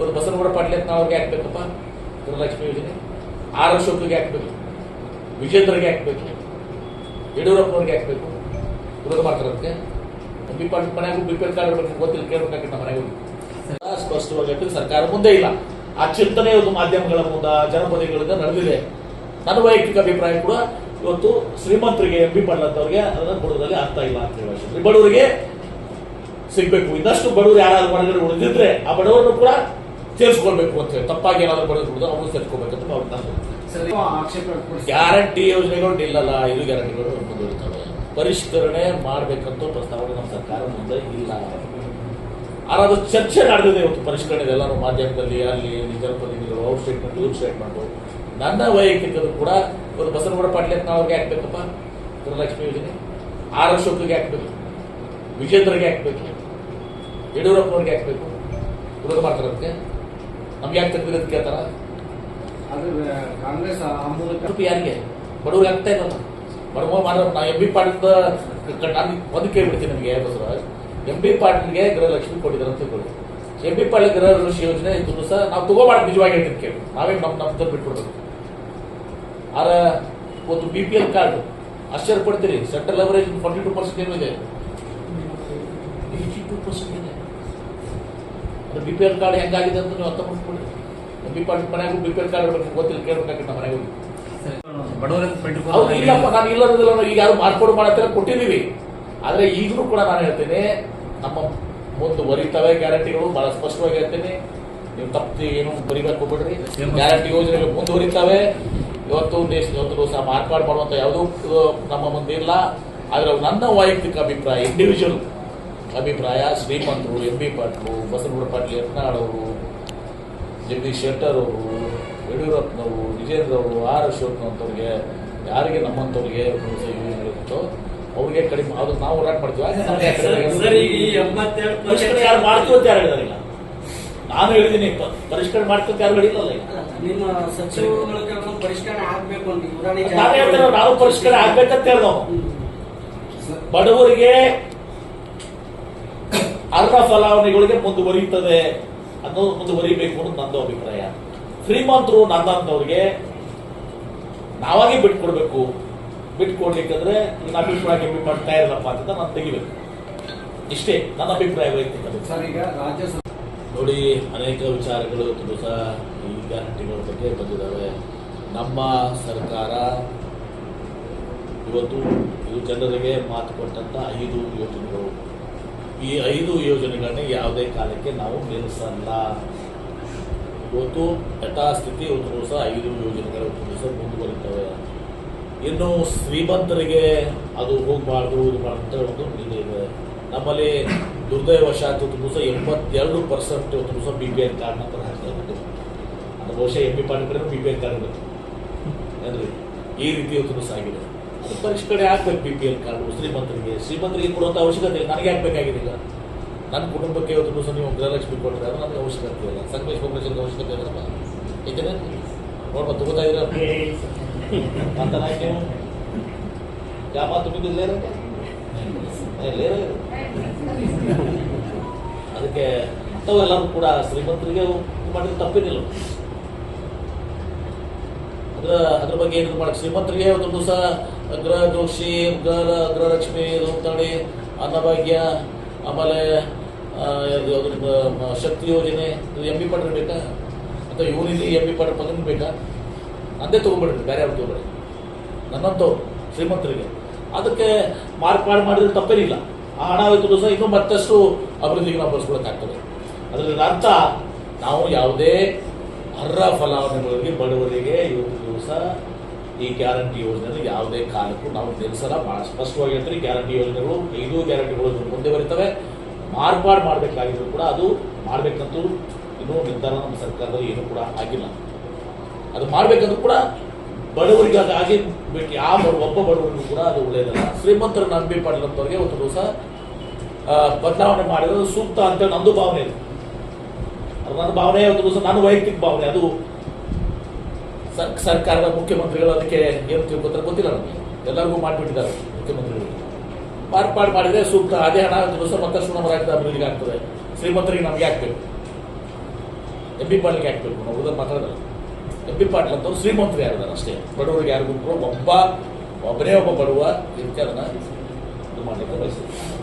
ಒಂದು ಬಸನಗೌಡ ಪಾಟೀಲ್ ಅಂತ ಅವ್ರಿಗೆ ಹಾಕ್ಬೇಕಪ್ಪ. ಗೃಹಲಕ್ಷ್ಮಿ ಯೋಜನೆ. ಆರ್ ಅಶೋಕ್ಗೆ ಹಾಕ್ಬೇಕು. ವಿಜೇಂದ್ರಗೆ ಹಾಕ್ಬೇಕು. ಯಡಿಯೂರಪ್ಪನವ್ರಿಗೆ ಹಾಕ್ಬೇಕು. ವಿರೋಧ ಮಾಡ್ತಾರಂತೆ. ಬಿ ಪಾಟೀಲ್ ಮನೆಯಾಗೂ ಬಿ ಪಿ ಎಲ್ ಕಾರ್ಡ್ ಗೊತ್ತಿಲ್ಲ, ಕೇಳಬೇಕಾಗಿತ್ತು ಮನೆಗೂ. ಸ್ಪಷ್ಟವಾಗಿ ಸರ್ಕಾರ ಮುಂದೆ ಇಲ್ಲ. ಆ ಚಿಂತನೆ ಇವತ್ತು ಮಾಧ್ಯಮಗಳ ಮುಂದ ಜನಪದಿಗಳಿಂದ ನಡೆದಿದೆ. ನನ್ನ ವೈಯಕ್ತಿಕ ಅಭಿಪ್ರಾಯ ಕೂಡ ಇವತ್ತು ಶ್ರೀಮಂತರಿಗೆ ಎಂ ಬಿ ಪಾಟೀಲ್ ಅದನ್ನ ಕೊಡೋದ್ರಲ್ಲಿ ಅರ್ಥ ಇಲ್ಲ ಅಂತ ಹೇಳಿ ಬಡವರಿಗೆ ಸಿಗ್ಬೇಕು. ಇನ್ನಷ್ಟು ಬಡವರು ಯಾರಾದ್ರೂ ಹೊರಗಡೆ ಉಳಿದಿದ್ರೆ ಆ ಬಡವರನ್ನು ಕೂಡ ಸೇರಿಸ್ಕೊಳ್ಬೇಕು ಅಂತ ಹೇಳಿ. ತಪ್ಪಾಗಿ ಏನಾದ್ರು ಬಡವರು ಉಳಿದ್ರೆ ಅವ್ರು ಸೇರಿಸ್ಕೋಬೇಕಂತ ಅವ್ರು ವ್ಯಕ್ತಪಡಿಸಿ ಗ್ಯಾರಂಟಿ ಯೋಜನೆಗಳು ನಿಲ್ಲಲ್ಲ. ಇದು ಗ್ಯಾರಂಟಿಗಳು ಮುಂದುವರಿತವೆ ಪರಿಷ್ಕರಣೆ ಮಾಡಬೇಕಂತ ಪ್ರಸ್ತಾವನೆ ನಮ್ಮ ಸರ್ಕಾರ ಮುಂದೆ ಇಲ್ಲ. ಆರಾದ್ರೂ ಚರ್ಚೆ ನಡೆದಿದೆ ಇವತ್ತು ಪರಿಷ್ಕರಣೆ ಎಲ್ಲರೂ ಮಾಧ್ಯಮದಲ್ಲಿ ಅಲ್ಲಿ ಜನಪ್ರತಿನಿಧಿಗಳು ಔಟ್ ಸ್ಟೇಟ್ಮೆಂಟ್ ಇವ್ರ ಸ್ಟೇಟ್ಮೆಂಟ್ ನನ್ನ ವೈಯಕ್ತಿಕರು ಕೂಡ ಇವತ್ತು ಬಸವನಗೌಡ ಪಾಟೀಲ್ ಅಂತ ಅವ್ರಿಗೆ ಹಾಕ್ಬೇಕಪ್ಪ. ಗೃಹಲಕ್ಷ್ಮಿ ಯೋಜನೆ. ಆರು ಅಶೋಕ್ಗೆ ಹಾಕ್ಬೇಕು. ವಿಜೇಂದ್ರಗೆ ಹಾಕ್ಬೇಕು. ಯಡಿಯೂರಪ್ಪನವ್ರಿಗೆ ಹಾಕ್ಬೇಕು. ವಿರೋಧ ಮಾಡ್ತಾರಂತೆ. ನಮ್ಗೆ ಯಾಕೆ ತೆಗೆದಿರೋದು ಅಂತ ಕೇಳ್ತಾರ ಕಾಂಗ್ರೆಸ್ ಆ ಮೂಲಕ ರೂಪಾಯಿ ಯಾರಿಗೆ? ಬಡವ್ರಿಗೆ ಆಗ್ತಾ ಇಲ್ಲ ಬಡವ ಮಾಡೋ ನಾ ಎಂ ಬಿ ಪಾಟೀಲ್ ನಾನು ಒಂದು ಕೇಳ್ಬಿಡ್ತೀನಿ ನಿಮಗೆ ಬಸವರಾಜ್. ಎಂ ಬಿ ಪಾಟೀಲ್ಗೆ ಗೃಹಲಕ್ಷ್ಮಿ ಕೊಟ್ಟಿದ್ದಾರೆ ಅಂತ ತಿಳ್ಕೊಳ್ಳಿ. ಎಂ ಬಿ ಪಾಟೀಲ್ ಗೃಹಲಕ್ಷ್ಮಿ ಯೋಜನೆ ಇದ್ದು ಸಹ ನಾವು ತಗೋಬಾರ್ದು ನಿಜವಾಗಿ ಹೇಳ್ತೀನಿ ಕೇಳಿ. ನಾವೇ ನಮ್ಮ ನಮ್ಮ ತಂದು ಬಿಟ್ಬಿಡ್ಬೇಕು ಆರ ಒಂದು ಬಿ ಪಿ ಎಲ್ ಕಾರ್ಡ್ ಆಶ್ಚರ್ಯ ಪಡ್ತೀರಿ central leverage forty two percent ಏನು ಇದೆ. ಇದೆ ಅದು ಬಿ ಪಿ ಎಲ್ ಕಾರ್ಡ್ ಹೆಂಗಾಗಿದೆ ಅಂತ ನೀವು ಅರ್ಥ ಮಾಡ್ಕೊಳ್ಳಿ ಬಿ ಬಿ ಎಲ್ ಮನೆಯಾಗೂ ಬಿ ಪಿ ಎಲ್ ಕಾರ್ಡ್ ಗೊತ್ತಿಲ್ಲ, ಕೇಳಬೇಕಾಗಿತ್ತು ನಮ್ಮ ಮನೆಗೆ. ಹೋಗಿ ಹೌದು, ಇಲ್ಲಪ್ಪ, ನಾನು ಇಲ್ಲದಿಲ್ಲ ಈಗ ಯಾರು ಮಾರ್ಪಾಡು ಮಾಡತ್ತರ ಕೊಟ್ಟಿದ್ದೀವಿ. ಆದರೆ ಈಗಲೂ ಕೂಡ ನಾನು ಹೇಳ್ತೇನೆ, ನಮ್ಮ ಮುಂದುವರಿತವೆ ಗ್ಯಾರಂಟಿಗಳು, ಬಹಳ ಸ್ಪಷ್ಟವಾಗಿ ಹೇಳ್ತೇನೆ. ನೀವು ತಪ್ಪಿ ಏನು ಬರಿಬೇಕು ಹೋಗ್ಬಿಡ್ರಿ. ಗ್ಯಾರಂಟಿ ಯೋಜನೆಗಳು ಮುಂದುವರಿತವೆ ಇವತ್ತು ದೇಶ, ಇವತ್ತು ಮಾರ್ಪಾಡು ಮಾಡುವಂತ ಯಾವುದೂ ನಮ್ಮ ಮುಂದೆ ಇಲ್ಲ. ಆದರೆ ನನ್ನ ವೈಯಕ್ತಿಕ ಅಭಿಪ್ರಾಯ ಇಂಡಿವಿಜುವಲ್ ಅಭಿಪ್ರಾಯ ಶ್ರೀಮಂತರು ಎಂ ಬಿ ಪಾಟೀಲು ಬಸವನಗೌಡ ಪಾಟೀಲ್ ಯತ್ನಾಳ್ ಅವರು ಜಗದೀಶ್ ಶೆಟ್ಟರ್ ಅವರು ಯಡಿಯೂರಪ್ಪನವರು ವಿಜೇಂದ್ರ ಅವರು ಆರ್ ಅಶೋಕ್ ಅಂತವ್ರಿಗೆ ಯಾರಿಗೆ ನಮ್ಮಂಥವ್ರಿಗೆ ಇರುತ್ತೋ ಅವ್ರಿಗೆ ಕಡಿಮೆ ಅದು ನಾವು ಹೋರಾಟ ಮಾಡ್ತೀವಿ. ನಾನು ಹೇಳಿದ್ದೀನಿ ಪರಿಷ್ಕರಣೆ ಮಾಡ್ತೀವಿ ಅಂತ ಯಾರು ಹೇಳಿಲ್ಲ ನಿಮ್ಮ ಸಚಿವರುಗಳ ಕೆಲವೊಂದು ಪರಿಷ್ಕರಣೆ ಆಗ್ಬೇಕು ಅಂತ ನಾವು ಪರಿಷ್ಕರಣೆ ಆಗ್ಬೇಕಂತ ಹೇಳ್ದವ. ಬಡವರಿಗೆ ಅರ್ಹ ಫಲಾವಣೆಗಳಿಗೆ ಮುಂದುವರಿಯುತ್ತದೆ ಅನ್ನೋದು ಮುಂದುವರಿಬೇಕು ಅನ್ನೋದು ನಂದು ಅಭಿಪ್ರಾಯ. ಶ್ರೀಮಂತರು ನನ್ನಂತವ್ರಿಗೆ ನಾವಾಗಿ ಬಿಟ್ಕೊಡ್ಬೇಕು. ಬಿಟ್ಕೊಡ್ಲಿಕ್ಕಂದ್ರೆ ನನ್ನ ಅಭಿಪ್ರಾಯ ಕಮ್ಮಿ ಮಾಡ್ತಾ ಇರಲ್ಲಪ್ಪ ಅಂತ ನಾನು ತೆಗಿಬೇಕು. ಇಷ್ಟೇ ನನ್ನ ಅಭಿಪ್ರಾಯ ವೈಯಕ್ತಿಕ ನೋಡಿ ಅನೇಕ ವಿಚಾರಗಳು ತುಂಬಾ ಈ ಗ್ಯಾರಂಟಿಗಳ ಬಗ್ಗೆ ಬಂದಿದ್ದಾವೆ. ನಮ್ಮ ಸರ್ಕಾರ ಇವತ್ತು ಇದು ಜನರಿಗೆ ಮಾತು ಕೊಟ್ಟಂತ ಐದು ಯೋಜನೆಗಳು. ಈ ಐದು ಯೋಜನೆಗಳನ್ನ ಯಾವುದೇ ಕಾಲಕ್ಕೆ ನಾವು ನಿಲ್ಲಿಸಲ್ಲ ಇವತ್ತು ಯಥಾಸ್ಥಿತಿ ಒಂದು ದಿವಸ ಐದು ಯೋಜನೆಗಳು ಒಂದು ದಿವಸ ಮುಂದುವರಿತವೆ. ಇನ್ನು ಶ್ರೀಮಂತರಿಗೆ ಅದು ಹೋಗಬಾರ್ದು, ಇದು ಅಂತ ಒಂದು ಇದೆ. ನಮ್ಮಲ್ಲಿ ದುರ್ದೈವಶಾತ್ ಒಂದು ದಿವಸ ಎಂಬತ್ತೆರಡು ಪರ್ಸೆಂಟ್ ಒಂದು ದಿವಸ ಬಿ ಪಿ ಎಲ್ ಕಾರ್ಡ್ ನಂತರ ಹಾಕ್ತಾ ಇರೋದು ಅದು ಬಹುಶಃ ಎಂ ಪಿ ಪಾಂಡ್ ಬಿ ಪಿ ಎಲ್ ಕಾರ್ಡ್ ಅಂದ್ರೆ ಈ ರೀತಿ ಒಂದು ದಿವಸ ಆಗಿದೆ. ಅದು ಪರಿಷ್ಕರಣೆ ಆಗ್ಬೇಕು ಬಿ ಪಿ ಎಲ್ ಕಾರ್ಡು ಶ್ರೀಮಂತರಿಗೆ. ಶ್ರೀಮಂತರಿಗೆ ಕೊಡುವಂಥ ಅವಶ್ಯಕತೆ ಇಲ್ಲ. ನನಗೆ ಆಗ್ಬೇಕಾಗಿದೆ ಈಗ ನನ್ನ ಕುಟುಂಬಕ್ಕೆ ಇವತ್ತು ದಿವಸ ನೀವು ಗೃಹಲಕ್ಷ್ಮಿ ಕೊಟ್ಟರೆ ಅದು ನನಗೆ ಅವಶ್ಯಕತೆ ಇಲ್ಲ. ಸಂಗಮೇಶ್ ಪಬ್ಲಿಷನ್ಗೆ ಅವಶ್ಯಕತೆ ಇಲ್ಲ ಏಕೆಂದ್ರೆ ನೋಡ್ಬ, ತಗೋತಾ ಇದ್ರೆ ಅಂತ ನೀವು ಯಾವ ಮಾತು ಬಿದ್ದಿಲ್ಲ ಅದಕ್ಕೆ ಅಂಥವೆಲ್ಲರೂ ಕೂಡ ಶ್ರೀಮಂತರಿಗೆ ಮಾಡಿದ್ರೆ ತಪ್ಪೇನಿಲ್ಲ ಅದ್ರ ಅದ್ರ ಬಗ್ಗೆ ಏನು ಮಾಡಕ್ಕೆ ಶ್ರೀಮಂತರಿಗೆ ಒಂದು ದಿವಸ ಅಗ್ರ ದೋಷಿ ಗೃಹಲಕ್ಷ್ಮಿ ಇದು ಅಂತೇಳಿ ಅನ್ನಭಾಗ್ಯ, ಆಮೇಲೆ ಶಕ್ತಿ ಯೋಜನೆ ಎಂ ಬಿ ಪಾಟೀಲ್ ಬೇಕಾ? ಅಥವಾ ಯೂನಿಟಿ ಎಂ ಬಿ ಪಾಟೀಲ್ ಪದ ಬೇಕಾ? ಅಂದೇ ತೊಗೊಂಡ್ಬಿಡ್ರಿ, ಬೇರೆ ಅವ್ರು ತೊಗೊಂಡ್ರಿ ನನ್ನಂಥವ್ರು ಶ್ರೀಮಂತರಿಗೆ ಅದಕ್ಕೆ ಮಾರ್ಪಾಡು ಮಾಡಿದ್ರೆ ತಪ್ಪೇನಿಲ್ಲ. ಆ ಹಣ ಇವತ್ತು ದಿವಸ, ಇನ್ನೂ ಮತ್ತಷ್ಟು ಅಭಿವೃದ್ಧಿಗೆ ನಾವು ಬಳಸ್ಕೊಳಕ್ಕಾಗ್ತದೆ. ಅದರಿಂದ ಅರ್ಥ, ನಾವು ಯಾವುದೇ ಅರ್ಹ ಫಲಾನುಭವಿಗಳಿಗೆ ಬಡವರಿಗೆ ಇವತ್ತು ದಿವಸ ಈ ಗ್ಯಾರಂಟಿ ಯೋಜನೆ ಯಾವುದೇ ಕಾರಣಕ್ಕೂ ನಾವು ನಿಲ್ಲಿಸಲ್ಲ. ಬಹಳ ಸ್ಪಷ್ಟವಾಗಿ ಹೇಳ್ತೀವಿ ಗ್ಯಾರಂಟಿ ಯೋಜನೆಗಳು, ಐದು ಗ್ಯಾರಂಟಿಗಳು ಮುಂದೆ ಬರೀತವೆ ಮಾರ್ಪಾಡು ಮಾಡಬೇಕಾಗಿದ್ರು ಕೂಡ ಅದು ಮಾಡಬೇಕಂತೂ ಇನ್ನೂ ನಿರ್ಧಾರ ನಮ್ಮ ಸರ್ಕಾರದಲ್ಲಿ ಏನೂ ಕೂಡ ಆಗಿಲ್ಲ. ಅದು ಮಾಡಬೇಕಂದ್ರೂ ಕೂಡ ಬಡವರಿಗೆ ಅದು ಆಗಿ ಬೇಕು. ಯಾವ ಒಬ್ಬ ಬಡವರಿಗೂ ಕೂಡ ಅದು ಒಳ್ಳೆಯದಲ್ಲ ಶ್ರೀಮಂತರ ನಂಬಿ ಪಡೆದಂಥವ್ರಿಗೆ ಒಂದು ದಿವಸ ಬದಲಾವಣೆ ಮಾಡಿರೋದು ಸೂಕ್ತ ಅಂತ ನಂದು ಭಾವನೆ ಇದೆ. ಅದು ನನ್ನ ಭಾವನೆ ಒಂದು ನಾನು ನನ್ನ ವೈಯಕ್ತಿಕ ಭಾವನೆ, ಅದು ಸರ್- ಸರ್ಕಾರದ ಮುಖ್ಯಮಂತ್ರಿಗಳು ಅದಕ್ಕೆ ಏನು ತಿಳ್ಕೊತಾರೆ ಗೊತ್ತಿಲ್ಲ ನನಗೆ ಎಲ್ಲರಿಗೂ ಮಾಡಿಬಿಟ್ಟಿದ್ದಾರೆ ಮುಖ್ಯಮಂತ್ರಿಗಳು. ಮಾರ್ಪಾಡು ಮಾಡಿದರೆ ಸೂಕ್ತ ಅದೇ ಹಣ ದಿವಸ ಮತ್ತಷ್ಟು ನಮ್ಮ ರಾಜ್ಯದ ಅಭಿವೃದ್ಧಿಗೆ ಆಗ್ತದೆ. ಶ್ರೀಮಂತರಿಗೆ ನಮಗೆ ಹಾಕ್ಬೇಕು ಎಂ ಪಿ ಯಾಕೆ ಹಾಕ್ಬೇಕು ನಾವು ಉಳಿದ ಮಾತಾಡೋದಲ್ಲ ಎಂ ಪಿ ಪಾಟೀಲ್ ಅಂತವ್ರು ಶ್ರೀಮಂತರು ಯಾರು ಅಷ್ಟೇ. ಬಡವರಿಗೆ ಯಾರಿಗೂ ಒಬ್ಬ, ಒಬ್ಬನೇ ಒಬ್ಬ ಬಡವ ಇದಕ್ಕೆ ಅದನ್ನ ಇದು ಮಾಡಲಿಕ್ಕೆ ಬಯಸ್ತೀನಿ